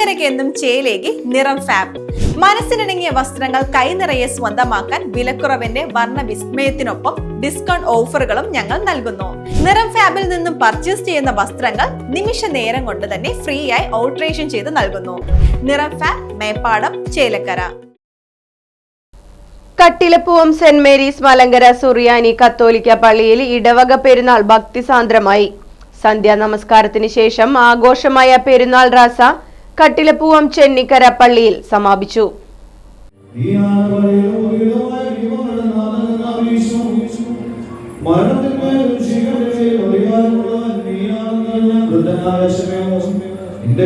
ചേലക്കരയ്ക്ക് ചേലേക്ക് ചേലേകി നിറം ഫാബ് മനസ്സിനിണങ്ങിയ വസ്ത്രങ്ങൾ കൈനിറയെ സ്വന്തമാക്കാൻ വിലക്കുറവിന്റെ വർണ വിസ്മയത്തിനൊപ്പം ഡിസ്കൗണ്ട് ഓഫറുകളും ഞങ്ങൾ നൽകുന്നു. നിറം ഫാബിൽ നിന്നും പർച്ചേസ് ചെയ്യുന്ന വസ്ത്രങ്ങൾ നിമിഷ നേരം കൊണ്ട് തന്നെ ഫ്രീ ആയി ഓൾട്രേഷൻ ചെയ്ത് നൽകുന്നു. നിറം fab Meppadam Chelakkara. Kattilappuvam Saint Mary's Malankara Suriyani കത്തോലിക്ക പള്ളിയിൽ ഇടവക പെരുന്നാൾ ഭക്തിസാന്ദ്രമായി. സന്ധ്യാ നമസ്കാരത്തിന് ശേഷം ആഘോഷമായ പെരുന്നാൾ റാസ കട്ടിലപ്പുവം ചെന്നിക്കര പള്ളിയിൽ സമാപിച്ചു. എന്റെ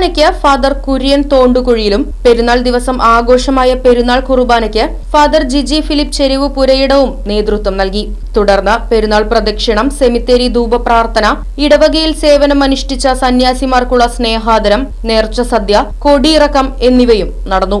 കുർബാനയ്ക്ക് ഫാദർ കുര്യൻ തോണ്ടുകുഴിയിലും പെരുന്നാൾ ദിവസം ആഘോഷമായ പെരുന്നാൾ കുർബാനയ്ക്ക് ഫാദർ ജിജി ഫിലിപ്പ് ചെരിവ് പുരയിടവും നേതൃത്വം നൽകി. തുടർന്ന് പെരുന്നാൾ പ്രദക്ഷിണം സെമിത്തേരി ധൂപ പ്രാർത്ഥന ഇടവകയിൽ സേവനമനുഷ്ഠിച്ച സന്യാസിമാർക്കുള്ള സ്നേഹാദരം നേർച്ച സദ്യ കൊടിയിറക്കം എന്നിവയും നടന്നു.